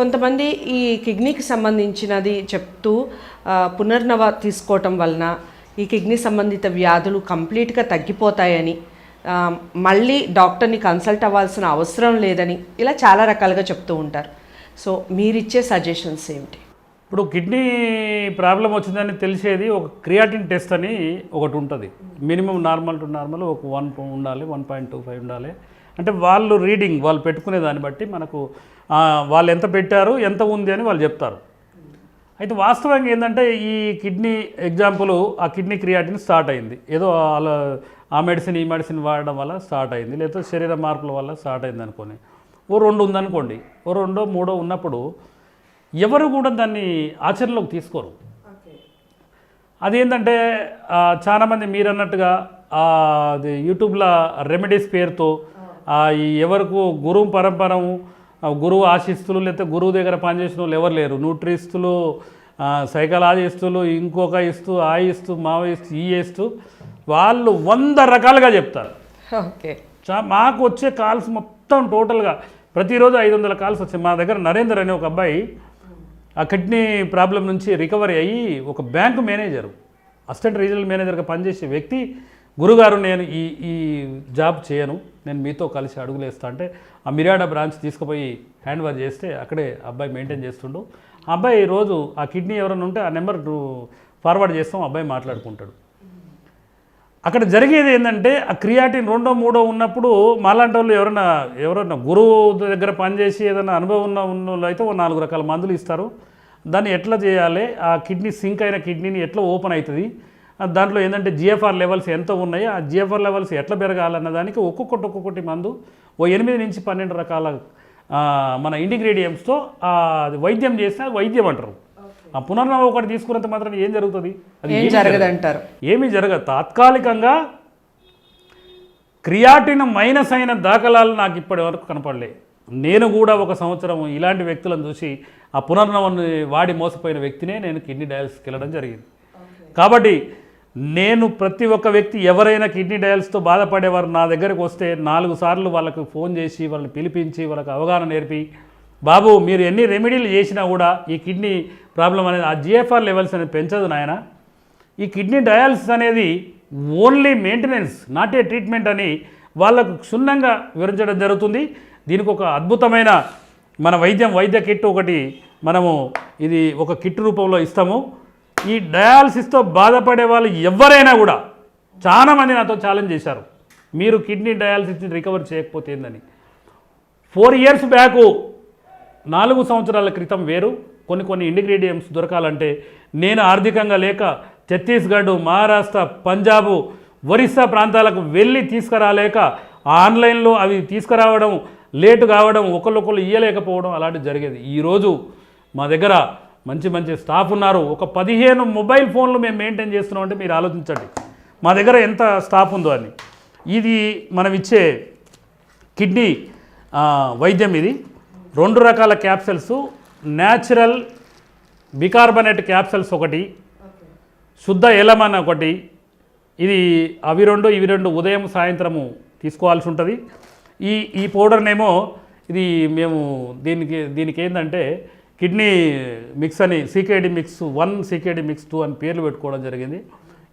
కొంతమంది ఈ కిడ్నీకి సంబంధించినది చెప్తూ పునర్నవ తీసుకోవటం వలన ఈ కిడ్నీ సంబంధిత వ్యాధులు కంప్లీట్గా తగ్గిపోతాయని మళ్ళీ డాక్టర్ని కన్సల్ట్ అవ్వాల్సిన అవసరం లేదని ఇలా చాలా రకాలుగా చెప్తూ ఉంటారు. సో మీరిచ్చే సజెషన్స్ ఏమిటి? ఇప్పుడు కిడ్నీ ప్రాబ్లం వచ్చిందని తెలిసేది ఒక క్రియాటిన్ టెస్ట్ అని ఒకటి ఉంటుంది. మినిమం నార్మల్ టు నార్మల్ ఒక వన్ ఉండాలి వన్ పాయింట్ టూ ఫైవ్ ఉండాలి. అంటే వాళ్ళు రీడింగ్ వాళ్ళు పెట్టుకునే దాన్ని బట్టి మనకు వాళ్ళు ఎంత పెట్టారు ఎంత ఉంది అని వాళ్ళు చెప్తారు. అయితే వాస్తవంగా ఏంటంటే ఈ కిడ్నీ ఎగ్జాంపుల్ ఆ కిడ్నీ క్రియాటిన్ స్టార్ట్ అయింది. ఏదో అలా ఆ మెడిసిన్ ఈ మెడిసిన్ వాడడం వల్ల స్టార్ట్ అయింది. లేకపోతే శరీర మార్పుల వల్ల స్టార్ట్ అయింది అనుకోని ఓ రెండు ఉందనుకోండి. ఓ రెండో మూడో ఉన్నప్పుడు ఎవరు కూడా దాన్ని ఆచరణలోకి తీసుకోరు. అదేంటంటే చాలామంది మీరు అన్నట్టుగా అది యూట్యూబ్లో రెమెడీస్ పేరుతో ఎవరికి గురువు పరంపరము గురువు ఆశిస్తులు లేకపోతే గురువు దగ్గర పనిచేసిన వాళ్ళు ఎవరు లేరు. న్యూట్రిస్టులు ఆ, సైకలాజిస్టులు ఇంకొక ఇస్తూ ఆ ఇస్తూ మావ ఇస్తూ ఈ ఇస్తూ వాళ్ళు వంద రకాలుగా చెప్తారు. ఓకే. చా మాకు వచ్చే కాల్స్ మొత్తం టోటల్గా ప్రతిరోజు ఐదు వందల కాల్స్ వచ్చాయి. మా దగ్గర నరేందర్ అనే ఒక అబ్బాయి ఆ కిడ్నీ ప్రాబ్లం నుంచి రికవరీ అయ్యి ఒక బ్యాంకు మేనేజరు అసిస్టెంట్ రీజనల్ మేనేజర్గా పనిచేసే వ్యక్తి గురుగారు నేను ఈ ఈ జాబ్ చేయను. నేను మీతో కలిసి అడుగులేస్తా అంటే ఆ మిర్యాడ బ్రాంచ్ తీసుకుపోయి హ్యాండ్ ఓవర్ చేస్తే అక్కడే అబ్బాయి మెయింటైన్ చేస్తుండు. ఆ అబ్బాయి రోజు ఆ కిడ్నీ ఎవరైనా ఉంటే ఆ నెంబర్ ఫార్వర్డ్ చేస్తాం ఆ అబ్బాయి మాట్లాడుకుంటాడు. అక్కడ జరిగేది ఏంటంటే ఆ క్రియాటిన్ రెండో మూడో ఉన్నప్పుడు మాలాంటి వాళ్ళు ఎవరైనా ఎవరైనా గురువు దగ్గర పనిచేసి ఏదైనా అనుభవం ఉన్న ఉన్న వాళ్ళు అయితే ఓ నాలుగు రకాల మందులు ఇస్తారు. దాన్ని ఎట్లా చేయాలి? ఆ కిడ్నీ సింక్ అయిన కిడ్నీని ఎట్లా ఓపెన్ అవుతుంది? దాంట్లో ఏంటంటే జిఎఫ్ఆర్ లెవెల్స్ ఎంత ఉన్నాయి ఆ జిఎఫ్ఆర్ లెవెల్స్ ఎట్లా పెరగాలన్న దానికి ఒక్కొక్కటి ఒక్కొక్కటి మందు ఓ ఎనిమిది నుంచి పన్నెండు రకాల మన ఇండిగ్రేడియంట్స్తో అది వైద్యం చేస్తే అది వైద్యం అంటారు. ఆ పునర్నవ ఒకటి తీసుకున్నంత మాత్రం ఏం జరుగుతుంది? అది ఏం ఏమీ జరగదంటారు ఏమీ జరగదు. తాత్కాలికంగా క్రియాటిన్ మైనస్ అయిన దాఖలాలు నాకు ఇప్పటి వరకు కనపడలే. నేను కూడా ఒక సంవత్సరం ఇలాంటి వ్యక్తులను చూసి ఆ పునర్నవాన్ని వాడి మోసపోయిన వ్యక్తినే నేను కిడ్నీ డయాలసిస్కి వెళ్ళడం జరిగింది. కాబట్టి నేను ప్రతి ఒక్క వ్యక్తి ఎవరైనా కిడ్నీ డయాల్స్తో బాధపడేవారు నా దగ్గరకు వస్తే నాలుగు సార్లు వాళ్ళకు ఫోన్ చేసి వాళ్ళని పిలిపించి వాళ్ళకి అవగాహన నేర్పి బాబు మీరు ఎన్ని రెమెడీలు చేసినా కూడా ఈ కిడ్నీ ప్రాబ్లం అనేది ఆ జిఎఫ్ఆర్ లెవెల్స్ అనేది పెంచదు నాయన. ఈ కిడ్నీ డయాలసిస్ అనేది only maintenance not a treatment అని వాళ్ళకు క్షుణ్ణంగా వివరించడం జరుగుతుంది. దీనికి ఒక అద్భుతమైన మన వైద్యం వైద్య కిట్ ఒకటి మనము ఇది ఒక కిట్ రూపంలో ఇస్తాము. ఈ డయాలసిస్తో బాధపడే వాళ్ళు ఎవరైనా కూడా చాలామంది నాతో ఛాలెంజ్ చేశారు. మీరు కిడ్నీ డయాలసిస్ని రికవర్ చేయకపోతే ఏందని. ఫోర్ ఇయర్స్ బ్యాకు నాలుగు సంవత్సరాల క్రితం వేరు. కొన్ని కొన్ని ఇండిగ్రీడియంట్స్ దొరకాలంటే నేను ఆర్థికంగా లేక ఛత్తీస్గఢ్ మహారాష్ట్ర పంజాబ్ ఒరిస్సా ప్రాంతాలకు వెళ్ళి తీసుకురాలేక ఆన్లైన్లో అవి తీసుకురావడం లేటు కావడం ఒకళ్ళొకళ్ళు ఇయ్యలేకపోవడం అలాంటివి జరిగేది. ఈరోజు మా దగ్గర మంచి మంచి స్టాఫ్ ఉన్నారు. ఒక పదిహేను మొబైల్ ఫోన్లు మేము మెయింటైన్ చేస్తున్నాం అంటే మీరు ఆలోచించండి. మా దగ్గర ఎంత స్టాఫ్ ఉందో అని. ఇది మనం ఇచ్చే కిడ్నీ వైద్యం ఇది. రెండు రకాల క్యాప్సల్స్ న్యాచురల్ బికార్బనేట్ క్యాప్సల్స్ ఒకటి శుద్ధ ఎలమన్ ఒకటి. ఇది అవి రెండు ఇవి రెండు ఉదయం సాయంత్రము తీసుకోవాల్సి ఉంటుంది. ఈ ఈ పౌడర్నేమో ఇది మేము దీనికి దీనికి ఏంటంటే కిడ్నీ మిక్స్ అని CKD mix one CKD mix two అని పేర్లు పెట్టుకోవడం జరిగింది.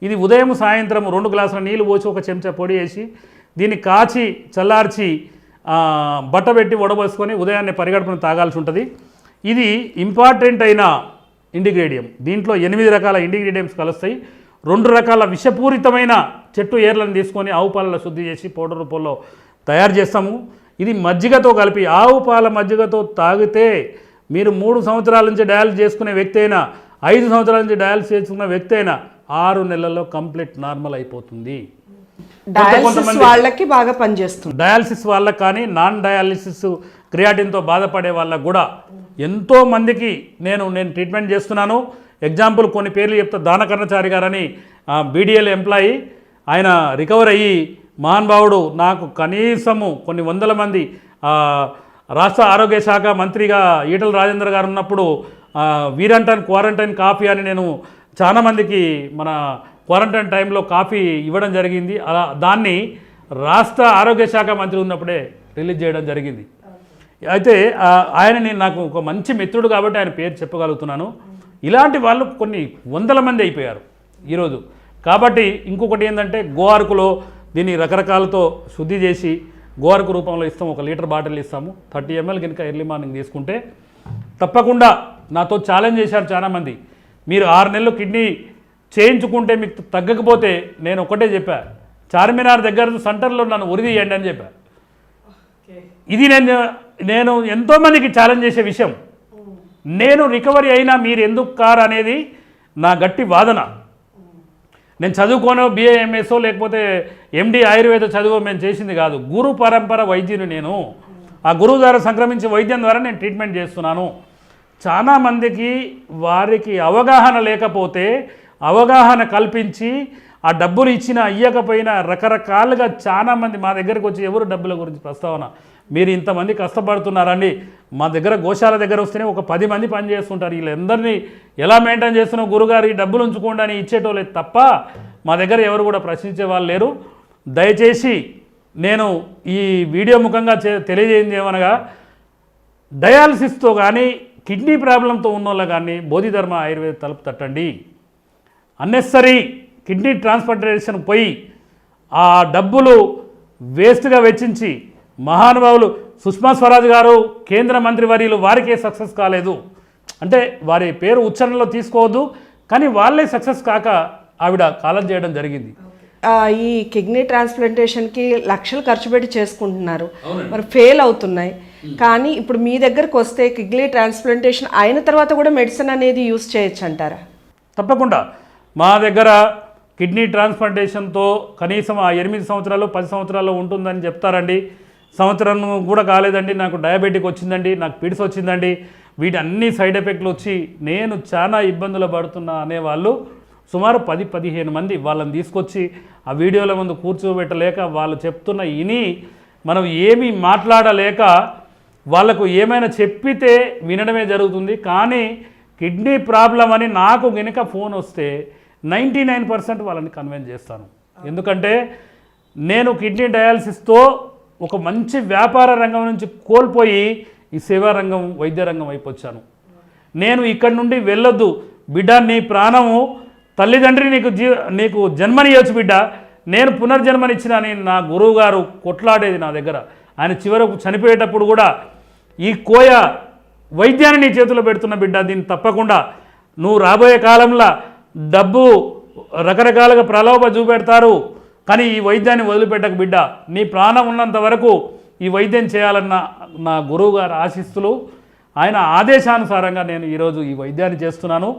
ఇది ఉదయం సాయంత్రం రెండు గ్లాసుల నీళ్ళు పోసి ఒక చెంచా పొడి వేసి దీన్ని కాచి చల్లార్చి బట్ట పెట్టి వడబోసుకొని ఉదయాన్నే పరిగడుపున తాగాల్సి ఉంటుంది. ఇది ఇంపార్టెంట్ అయిన ఇండిగ్రేడియం. దీంట్లో ఎనిమిది రకాల ఇండిగ్రేడియంట్స్ కలుస్తాయి. రెండు రకాల విషపూరితమైన చెట్టు ఏర్లను తీసుకొని ఆవు పాలలో శుద్ధి చేసి పౌడర్ రూపంలో తయారు చేస్తాము. ఇది మజ్జిగతో కలిపి ఆవు పాల మజ్జిగతో తాగితే మీరు మూడు సంవత్సరాల నుంచి డయాలసిస్ చేసుకునే వ్యక్తి అయినా ఐదు సంవత్సరాల నుంచి డయాలసిస్ చేసుకున్న వ్యక్తి అయినా ఆరు నెలల్లో కంప్లీట్ నార్మల్ అయిపోతుంది. డయాలసిస్ వాళ్ళకి బాగా పనిచేస్తుంది. డయాలసిస్ వాళ్ళకి కానీ నాన్ డయాలసిస్ క్రియాటిన్తో బాధపడే వాళ్ళకు కూడా ఎంతో మందికి నేను నేను ట్రీట్మెంట్ చేస్తున్నాను. ఎగ్జాంపుల్ కొన్ని పేర్లు చెప్తా. దానకర్ణచారి గారని బీడీఎల్ ఎంప్లాయీ. ఆయన రికవర్ అయ్యి మహానుభావుడు నాకు కనీసము కొన్ని వందల మంది రాష్ట్ర ఆరోగ్య శాఖ మంత్రిగా ఈటల రాజేంద్ర గారు ఉన్నప్పుడు వీరంటైన్ వీరంటన్ క్వారంటైన్ కాఫీ అని నేను చాలా మందికి మన క్వారంటైన్ టైంలో కాఫీ ఇవ్వడం జరిగింది. అలా దాన్ని రాష్ట్ర ఆరోగ్య శాఖ మంత్రి ఉన్నప్పుడే రిలీజ్ చేయడం జరిగింది. అయితే ఆయన నేను నాకు ఒక మంచి మిత్రుడు కాబట్టి ఆయన పేరు చెప్పగలుగుతున్నాను. ఇలాంటి వాళ్ళు కొన్ని వందల మంది అయిపోయారు ఈరోజు. కాబట్టి ఇంకొకటి ఏంటంటే గోవార్కులో దీన్ని రకరకాలతో శుద్ధి చేసి గోవార్కు రూపంలో ఇస్తాం ఒక లీటర్ బాటిల్ ఇస్తాము. థర్టీ ఎంఎల్ కనుక ఎర్లీ మార్నింగ్ తీసుకుంటే తప్పకుండా నాతో ఛాలెంజ్ చేశారు చాలామంది మీరు ఆరు నెలలు కిడ్నీ చేయించుకుంటే మీకు తగ్గకపోతే నేను ఒకటే చెప్పా. చార్మినార్ దగ్గర సెంటర్లో నన్ను ఉరిదీయండి అని చెప్పా. ఇది నేను నేను ఎంతోమందికి ఛాలెంజ్ చేసే విషయం. నేను రికవరీ అయినా మీరు ఎందుకు కారు అనేది నా గట్టి వాదన. నేను చదువుకోనో బిఏఎంఎస్ఓ లేకపోతే ఎండి ఆయుర్వేద చదువు మేము చేసింది కాదు. గురు పరంపర వైద్యుని నేను. ఆ గురువు ద్వారా సంక్రమించే వైద్యం ద్వారా నేను ట్రీట్మెంట్ చేస్తున్నాను. చాలా మందికి వారికి అవగాహన లేకపోతే అవగాహన కల్పించి ఆ డబ్బులు ఇచ్చినా ఇయ్యకపోయినా రకరకాలుగా చాలామంది మా దగ్గరకు వచ్చి ఎవరు డబ్బుల గురించి ప్రస్తావన? మీరు ఇంతమంది కష్టపడుతున్నారండి మా దగ్గర గోశాల దగ్గర వస్తేనే ఒక పది మంది పని చేస్తుంటారు. వీళ్ళందరినీ ఎలా మెయింటైన్ చేస్తున్నావు గురుగారు? ఈ డబ్బులు ఉంచుకోండి అని ఇచ్చేటోళ్ళే తప్ప మా దగ్గర ఎవరు కూడా ప్రశ్నించే వాళ్ళు లేరు. దయచేసి నేను ఈ వీడియో ముఖంగా తెలియజేయింది ఏమనగా డయాలసిస్తో కానీ కిడ్నీ ప్రాబ్లంతో ఉన్న వాళ్ళు కానీ బోధిధర్మ ఆయుర్వేద తలుపు తట్టండి. అన్నెసరీ కిడ్నీ ట్రాన్స్ప్లాంటేషన్ పోయి ఆ డబ్బులు వేస్ట్గా వెచ్చించి మహానుభావులు సుష్మా స్వరాజ్ గారు కేంద్ర మంత్రి వర్యులు వారికే సక్సెస్ కాలేదు. అంటే వారి పేరు ఉచ్చారణలో తీసుకోవద్దు కానీ వాళ్ళే సక్సెస్ కాక ఆవిడ కాలం చేయడం జరిగింది. ఈ కిడ్నీ ట్రాన్స్ప్లాంటేషన్కి లక్షలు ఖర్చు పెట్టి చేసుకుంటున్నారు. మరి ఫెయిల్ అవుతున్నాయి. కానీ ఇప్పుడు మీ దగ్గరకు వస్తే కిడ్నీ ట్రాన్స్ప్లాంటేషన్ అయిన తర్వాత కూడా మెడిసిన్ అనేది యూస్ చేయొచ్చు అంటారా? తప్పకుండా. మా దగ్గర కిడ్నీ ట్రాన్స్ప్లాంటేషన్తో కనీసం ఆ ఎనిమిది సంవత్సరాలు పది సంవత్సరాలు ఉంటుందని చెప్తారండి. సంవత్సరం కూడా కాలేదండి నాకు డయాబెటిక్ వచ్చిందండి నాకు పిడిస్ వచ్చిందండి. వీటి అన్ని సైడ్ ఎఫెక్ట్లు వచ్చి నేను చాలా ఇబ్బందులు పడుతున్నా అనేవాళ్ళు సుమారు పది పదిహేను మంది వాళ్ళని తీసుకొచ్చి ఆ వీడియోల ముందు కూర్చోబెట్టలేక వాళ్ళు చెప్తున్న ఇని మనం ఏమీ మాట్లాడలేక వాళ్ళకు ఏమైనా చెప్పితే వినడమే జరుగుతుంది. కానీ కిడ్నీ ప్రాబ్లం అని నాకు గనుక ఫోన్ వస్తే నైంటీ నైన్ పర్సెంట్ వాళ్ళని కన్విన్స్ చేస్తాను. ఎందుకంటే నేను కిడ్నీ డయాలసిస్తో ఒక మంచి వ్యాపార రంగం నుంచి కోల్పోయి ఈ సేవా రంగం వైద్య రంగం వైపు వచ్చాను. నేను ఇక్కడి నుండి వెళ్ళొద్దు. బిడ్డ నీ ప్రాణము తల్లిదండ్రి నీకు జీ నీకు జన్మనియొచ్చు బిడ్డ. నేను పునర్జన్మనిచ్చిన అని నా గురువు గారు కొట్లాడేది నా దగ్గర. ఆయన చివరకు చనిపోయేటప్పుడు కూడా ఈ కోయ వైద్యాన్ని నీ చేతిలో పెడుతున్న బిడ్డ దీన్ని తప్పకుండా. నువ్వు రాబోయే కాలంలో డబ్బు రకరకాలుగా ప్రలోభ చూపెడతారు. కానీ ఈ వైద్యాన్ని వదిలిపెట్టక బిడ్డ నీ ప్రాణం ఉన్నంత వరకు ఈ వైద్యం చేయాలన్న నా గురువు గారి ఆశిస్తులు ఆయన ఆదేశానుసారంగా నేను ఈరోజు ఈ వైద్యాన్ని చేస్తున్నాను.